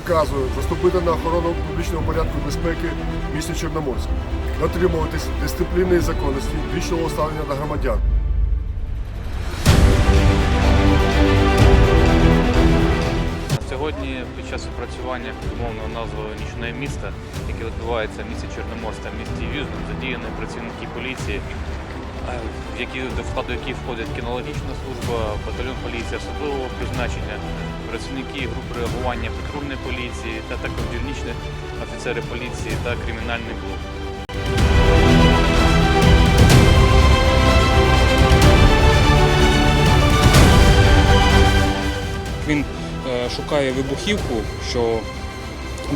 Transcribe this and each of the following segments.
наказую заступити на охорону публічного порядку безпеки в місті Чорноморськ, дотримуватись дисципліни і законності, вічного ставлення до громадян. Сьогодні під час опрацювання умовного назви нічне місто, яке відбувається в місті Чорноморськ та місті Южному, задіяні працівники поліції, які до складу яких входять кінологічна служба, батальйон поліції особливого призначення, працівники групи реагування патрульної поліції та також дільничні офіцери поліції та кримінальний блок. Він е, шукає вибухівку, що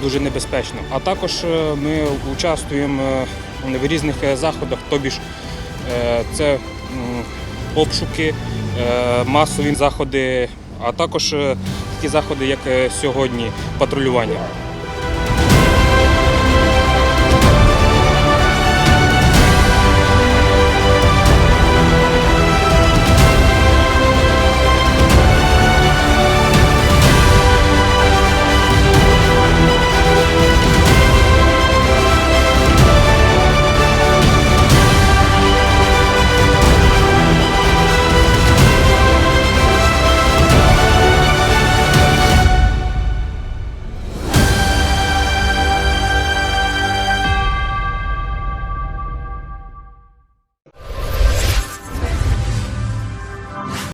дуже небезпечно. А також е, ми участвуємо е, в різних е, заходах, тобі ж е, це обшуки, е, масові заходи, а також е, такі заходи, як е, сьогодні, патрулювання.